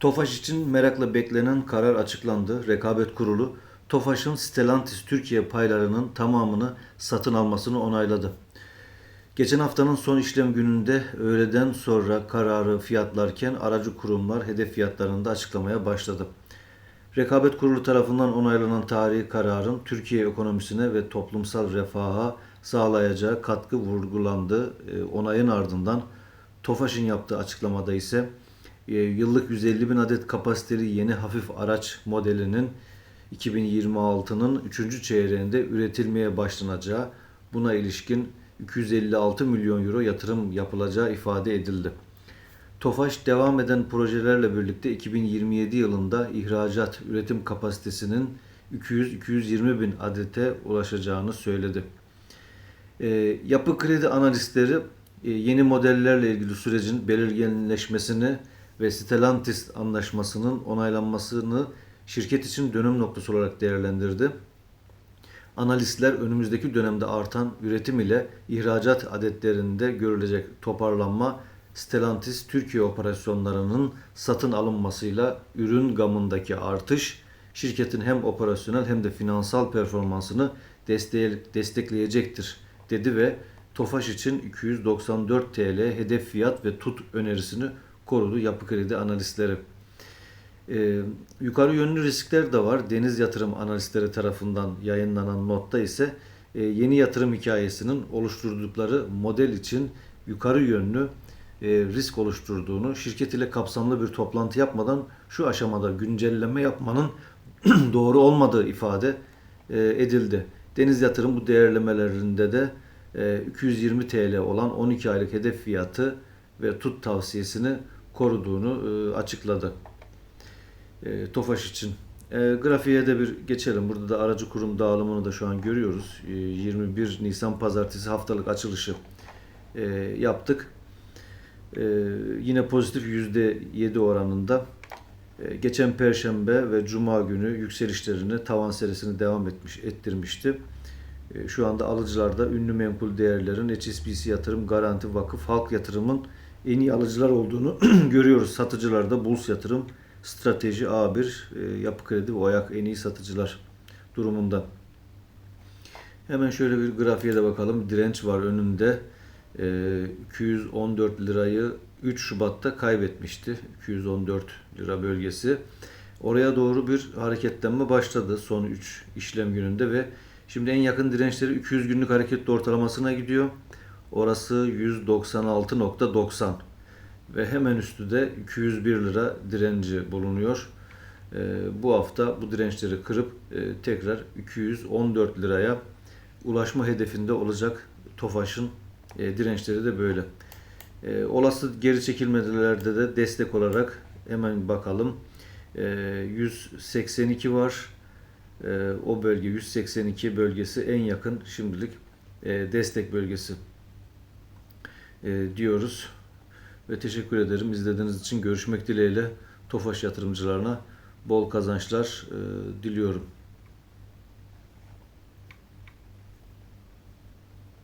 TOFAŞ için merakla beklenen karar açıklandı. Rekabet Kurulu, TOFAŞ'ın Stellantis Türkiye paylarının tamamını satın almasını onayladı. Geçen haftanın son işlem gününde öğleden sonra kararı fiyatlarken aracı kurumlar hedef fiyatlarını da açıklamaya başladı. Rekabet Kurulu tarafından onaylanan tarihi kararın Türkiye ekonomisine ve toplumsal refaha sağlayacağı katkı vurgulandı. E, Onayın ardından TOFAŞ'ın yaptığı açıklamada ise yıllık 150 bin adet kapasiteli yeni hafif araç modelinin 2026'nın 3. çeyreğinde üretilmeye başlanacağı, buna ilişkin 256 milyon euro yatırım yapılacağı ifade edildi. TOFAŞ devam eden projelerle birlikte 2027 yılında ihracat üretim kapasitesinin 200-220 bin adete ulaşacağını söyledi. E, yapı kredi analistleri e, yeni modellerle ilgili sürecin belirginleşmesini ve Stellantis anlaşmasının onaylanmasını şirket için dönüm noktası olarak değerlendirdi. Analistler önümüzdeki dönemde artan üretim ile ihracat adetlerinde görülecek toparlanma Stellantis Türkiye operasyonlarının satın alınmasıyla ürün gamındaki artış şirketin hem operasyonel hem de finansal performansını destekleyecektir dedi ve Tofaş için 294 TL hedef fiyat ve tut önerisini korudu yapı kredi analistleri. Ee, yukarı yönlü riskler de var. Deniz yatırım analistleri tarafından yayınlanan notta ise e, yeni yatırım hikayesinin oluşturdukları model için yukarı yönlü e, risk oluşturduğunu, şirket ile kapsamlı bir toplantı yapmadan şu aşamada güncelleme yapmanın doğru olmadığı ifade e, edildi. Deniz yatırım bu değerlemelerinde de e, 220 TL olan 12 aylık hedef fiyatı ve tut tavsiyesini koruduğunu e, açıkladı. E, Tofaş için. E, grafiğe de bir geçelim. Burada da aracı kurum dağılımını da şu an görüyoruz. E, 21 Nisan Pazartesi haftalık açılışı e, yaptık. E, yine pozitif %7 oranında. E, geçen Perşembe ve Cuma günü yükselişlerini tavan serisini devam etmiş ettirmişti. E, Şu anda alıcılarda ünlü menkul değerlerin HSBC Yatırım, Garanti Vakıf, Halk Yatırım'ın en iyi alıcılar olduğunu görüyoruz. Satıcılarda Buls Yatırım, Strateji A1, e, Yapı Kredi ve Oyak en iyi satıcılar durumunda. Hemen şöyle bir grafiğe de bakalım. Direnç var önünde. E, 214 lirayı 3 Şubat'ta kaybetmişti. 214 lira bölgesi. Oraya doğru bir hareketlenme başladı son 3 işlem gününde ve şimdi en yakın dirençleri 200 günlük hareketli ortalamasına gidiyor. Orası 196.90 ve hemen üstü de 201 lira direnci bulunuyor. Ee, bu hafta bu dirençleri kırıp e, tekrar 214 liraya ulaşma hedefinde olacak Tofaş'ın e, dirençleri de böyle. E, olası geri çekilmelerde de destek olarak hemen bakalım. E, 182 var. E, o bölge 182 bölgesi en yakın şimdilik e, destek bölgesi e, diyoruz. Ve teşekkür ederim. İzlediğiniz için görüşmek dileğiyle Tofaş yatırımcılarına bol kazançlar e, diliyorum.